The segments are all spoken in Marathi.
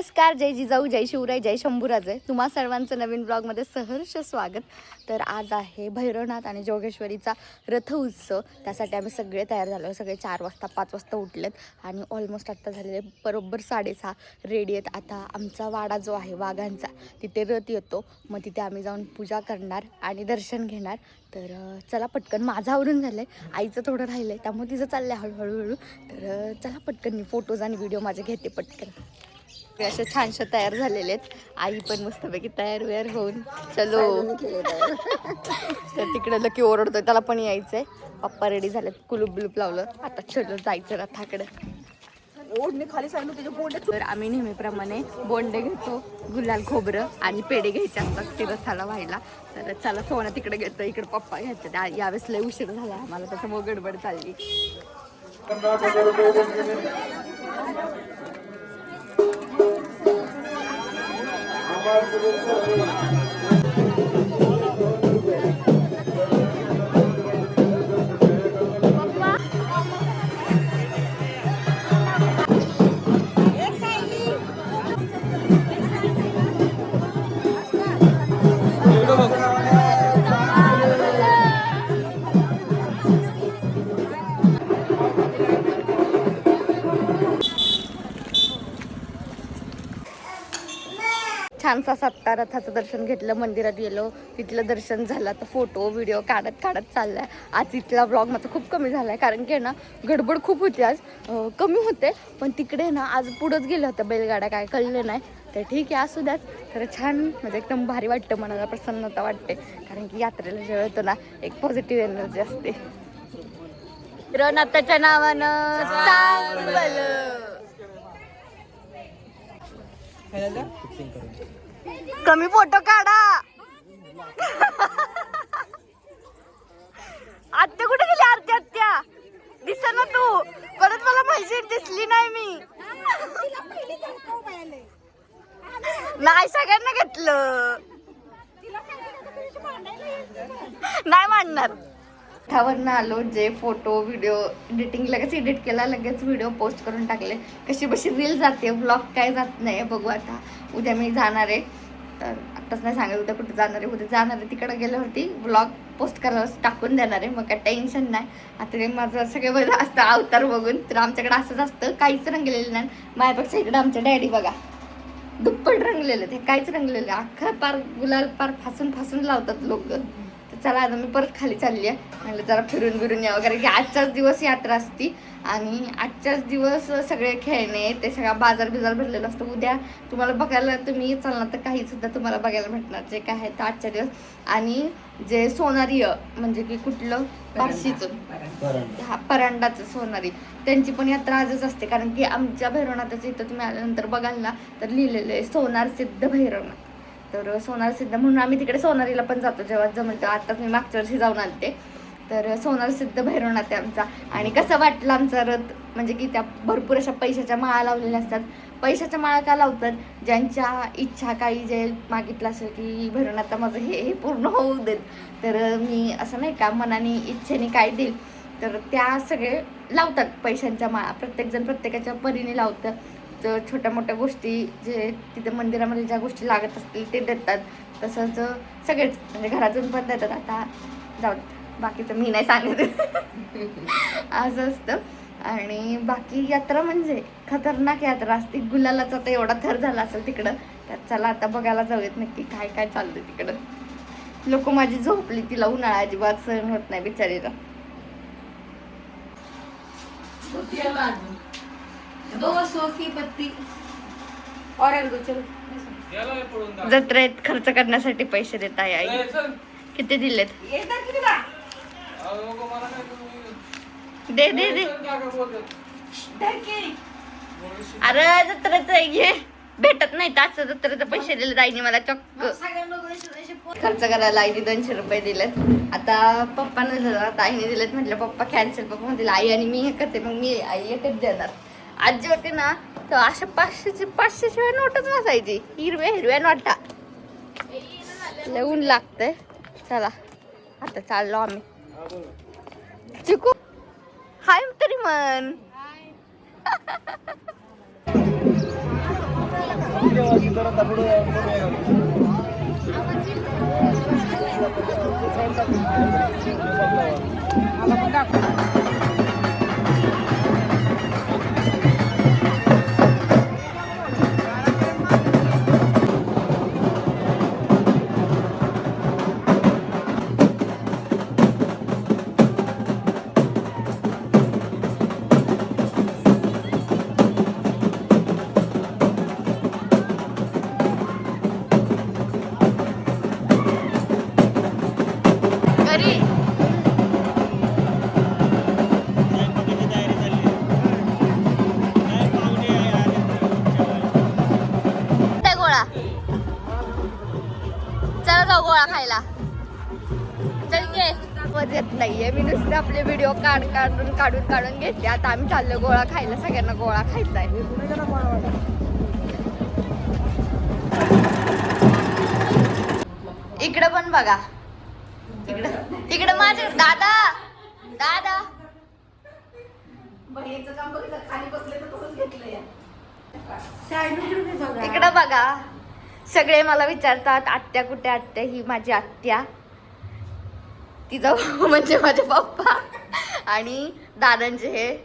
नमस्कार जय जिजाऊ जय शिवराय जय शंभूराजे. तुम्हा सर्वांचं नवीन ब्लॉगमध्ये सहर्ष स्वागत. तर आज आहे भैरवनाथ आणि जोगेश्वरीचा रथ उत्सव. त्यासाठी आम्ही सगळे तयार झालो सगळे चार वाजता पाच वाजता उठलेत आणि ऑलमोस्ट आत्ता झालेले बरोबर साडेसहा रेडी आहेत. आता आमचा वाडा जो आहे वाघांचा तिथे रथ येतो. मग तिथे आम्ही जाऊन पूजा करणार आणि दर्शन घेणार. तर चला पटकन माझं आवरून झालं आहे आईचं थोडं राहिलं आहे त्यामुळे तिचं चाललं आहे हळूहळू. तर चला पटकन मी फोटोज आणि व्हिडिओ माझे घेते पटकन. हे असे छानशे तयार झालेले आहेत. आई पण मस्तपैकी तयार वेअर होऊन चलो. तर तिकडे लकी ओरडतोय त्याला पण यायचंय. पप्पा रेडी झालेत कुलूप बिलूप लावलं. आता चलो जायचं रथाकडे. ओढणी खाली सांगितलं त्याच्या बोंडे तर आम्ही नेहमीप्रमाणे बोंडे घेतो गुलाल खोबरं आणि पेढे घ्यायचे असतात ते रथाला व्हायला. तर चला सोना तिकडे घेतो इकडे पप्पा घ्यायचे यावेळेस लय उशीर झाला आम्हाला त्याच्यामुळे गडबड चालली. छानसा सत्ता रथाचं दर्शन घेतलं मंदिरात गेलो. तिथलं दर्शन झालं तर फोटो व्हिडिओ काढत काढत चाललाय. आज इथला ब्लॉग माझा खूप कमी झालाय कारण की ना गडबड खूप होती आज. कमी होते पण तिकडे ना आज पुढंच गेलं होतं बैलगाड्या काय कळलं नाही. तर ठीक आहे असू द्यात. तर छान म्हणजे एकदम भारी वाटतं मनाला प्रसन्नता वाटते. कारण की यात्रेला जेव्हा येतो ना एक पॉझिटिव्ह एनर्जी असते. रनाताच्या नावानं चांगलं. कमी फोटो काढा. आत्या कुठे गेली आरती आत्या? दिस ना तू. परत मला माहिती दिसली नाही मी. नाही सगळ्यांना घेतलं. नाही मांडणार. त्यावरनं आलो जे फोटो व्हिडिओ एडिटिंग लगेच एडिट केला लगेच व्हिडिओ पोस्ट करून टाकले. कशी बशी रील जाते ब्लॉग काय जात नाही बघू आता. उद्या मी जाणार आहे. तर आत्ताच नाही सांगत उद्या कुठे जाणार आहे उद्या जाणार आहे. तिकडे गेल्यावरती ब्लॉग पोस्ट करायला टाकून देणार आहे. मग काय टेन्शन नाही. आता ते माझं सगळे बरं असतं अवतार बघून. तर आमच्याकडे असंच असतं काहीच रंगलेलं नाही. माझ्यापेक्षा इकडं आमच्या डॅडी बघा. दुप्पट रंगलेलं ते काहीच रंगलेलं अख्खा पार गुलाल पार फासून फासून लावतात लोक. चला आता मी परत खाली चालली आहे. म्हणलं जरा फिरून बिरून या वगैरे. की आजचाच दिवस यात्रा असती. आणि आजच्याच दिवस सगळे खेळणे ते सगळा बाजार बिजार भरलेला असतो. उद्या तुम्हाला बघायला तुम्ही चालणार तर काही सुद्धा तुम्हाला बघायला भेटणार. जे काय आहे तर आजच्या दिवस. आणि जे सोनारी म्हणजे की कुठलं? बार्शीचं. हा परांडाचं सोनारी. त्यांची पण यात्रा आजच असते. कारण की आमच्या भैरवनाथाचं इथं तुम्ही आल्यानंतर बघाल ना तर लिहिलेलं आहे सोनार सिद्ध भैरवनाथ. तर सोनार सिद्ध म्हणून आम्ही तिकडे सोनारीला पण जातो जेव्हा जमतं आताच मी मागच्या वर्षी जाऊन आलते. तर सोनार सिद्ध भैरवनाथ आहे आमचा. आणि कसं वाटलं आमचा रथ? म्हणजे की त्या भरपूर अशा पैशाच्या माळा लावलेल्या असतात. पैशाच्या माळा का लावतात? ज्यांच्या इच्छा काही जे मागितलं असेल की भैरवनाथा माझं हे हे पूर्ण होऊ देत. तर मी असं नाही का मनाने इच्छेने काय देईल? तर त्या सगळे लावतात पैशांच्या माळा. प्रत्येकजण प्रत्येकाच्या परीने लावतं. छोट्या मोठ्या गोष्टी जे तिथे मंदिरामध्ये ज्या गोष्टी लागत असतील ते देतात. तसंच सगळेच म्हणजे घरातून पण देतात. आता जाऊ. बाकीचं मी नाही सांगत. असं असतं. आणि बाकी यात्रा म्हणजे खतरनाक यात्रा असते. गुलालाचा तर एवढा थर झाला असेल तिकडं तर चला आता बघायला जाऊयात नक्की काय काय चालतं तिकडं. लोक माझी झोपली तिला उन्हाळा अजिबात सहन होत नाही बिचारीला. दो सोफी पत्ती. और एक दो चलो. जत्रेत खर्च करण्यासाठी पैसे देत आहे आई. किती दिलेत? येतात किती बा दे दे दे. धरकी अरे जत्रेचं आहे घे. भेटत नाही तास जत्रेचे पैसे दिले आईने मला चक्क. सगळ्यांना दोनशे दोनशे पोत खर्च करायला आईने दोनशे रुपये दिलेत. आता पप्पानं दिलं आता आईने दिलेत म्हटलं पप्पा कॅन्सल पप्पा म्हणतील. आई आणि मी एकच आहे मग मी आई एकच देणार. आजी होती ना तर अशा पाचशेची पाचशे शिवाय नोटच नसायची. हिरव्या हिरव्या नोटा. ऊन लागतंय. चला आता चाललो आम्ही. चिकू हाय तरी म्हण. घरी गोळा खायला. चल घे. येत नाहीये. मी नुसते आपले व्हिडिओ काढ काढून काढून काढून घेतले. आता आम्ही चाललो गोळा खायला. सगळ्यांना गोळा खायचा आहे इकडे पण बघा. इकडं इकडं माझे दादा! दादा! बहिणीचं काम बघितलं. खाली बसले तर तसंच घेतलं या इकडं बघा. सगळे मला विचारतात आत्या कुठे आत्या ही माझी आत्या. तिचा भाऊ म्हणजे माझे पप्पा आणि दादांचे हे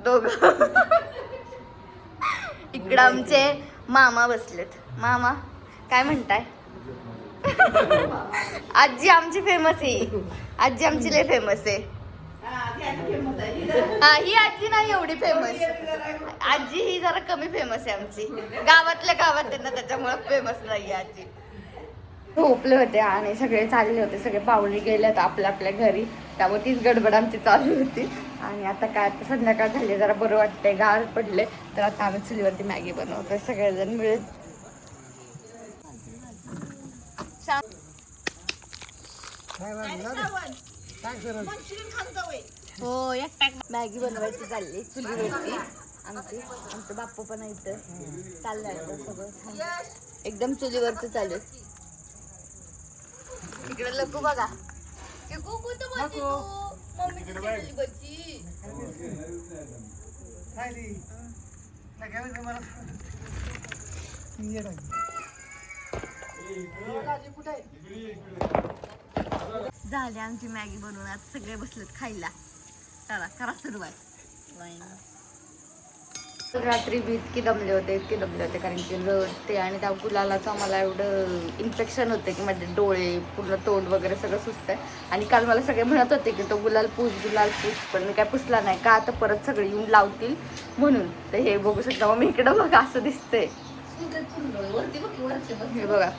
दोघ. इकडं आमचे मामा बसलेत. मामा काय म्हणताय? आजी आमची फेमस आहे. आजी आमची लय फेमस आहे. हा ही आजी नाही एवढी फेमस आजी ही जरा कमी फेमस आहे आमची. गावातल्या गावात आहे ना त्याच्यामुळे फेमस नाही आजी. झोपले होते आणि सगळे चालले होते सगळे पाहुणे गेलेत आपल्या आपल्या घरी. त्यामुळे तीच गडबड आमची चालू होती. आणि आता काय आता संध्याकाळ झाली जरा बरं वाटतंय गार पडले. तर आता आम्ही चुलीवरती मॅगी बनवतोय सगळेजण मिळून. हो एकटा मॅगी बनवायची चालली चुलीवरती आमची आमचं बाप्पू पण आहे इथं. चाललंय सगळं. एकदम चुलीवरती चालू. इकडे लकू बघा. बसली. झाली आमची मॅगी बनवून. आता सगळे बसलेत खायला. चला करा सुरुवात. रात्री मी इतकी दमले होते इतके दमले होते कारण की रडते आणि त्या गुलालाचं मला एवढं इन्फेक्शन होतं की माझे डोळे पूर्ण तोंड वगैरे सगळं सुचतंय आणि काल मला सगळे म्हणत होते की तो गुलाल पूस गुलाल पूस पण मी काय पुसला नाही. का आता परत सगळे येऊन लावतील म्हणून? तर हे बघू शकता मग मी इकडं बघा असं दिसतंय. हे बघा.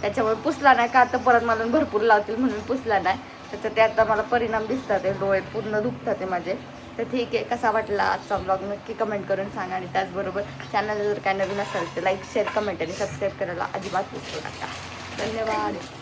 त्याच्यामुळे पुसला नाही. का आता परत मला भरपूर लावतील म्हणून पुसला नाही. त्याचं ते आता मला परिणाम दिसतात ते डोळे पूर्ण दुखतात ते माझे. तर ठीक आहे कसा वाटला आजचा ब्लॉग नक्की कमेंट करून सांगा आणि त्याचबरोबर चॅनल जर काय नवीन असेल तर लाईक शेअर कमेंट आणि सबस्क्राईब करायला अजिबात विसरू नका. धन्यवाद.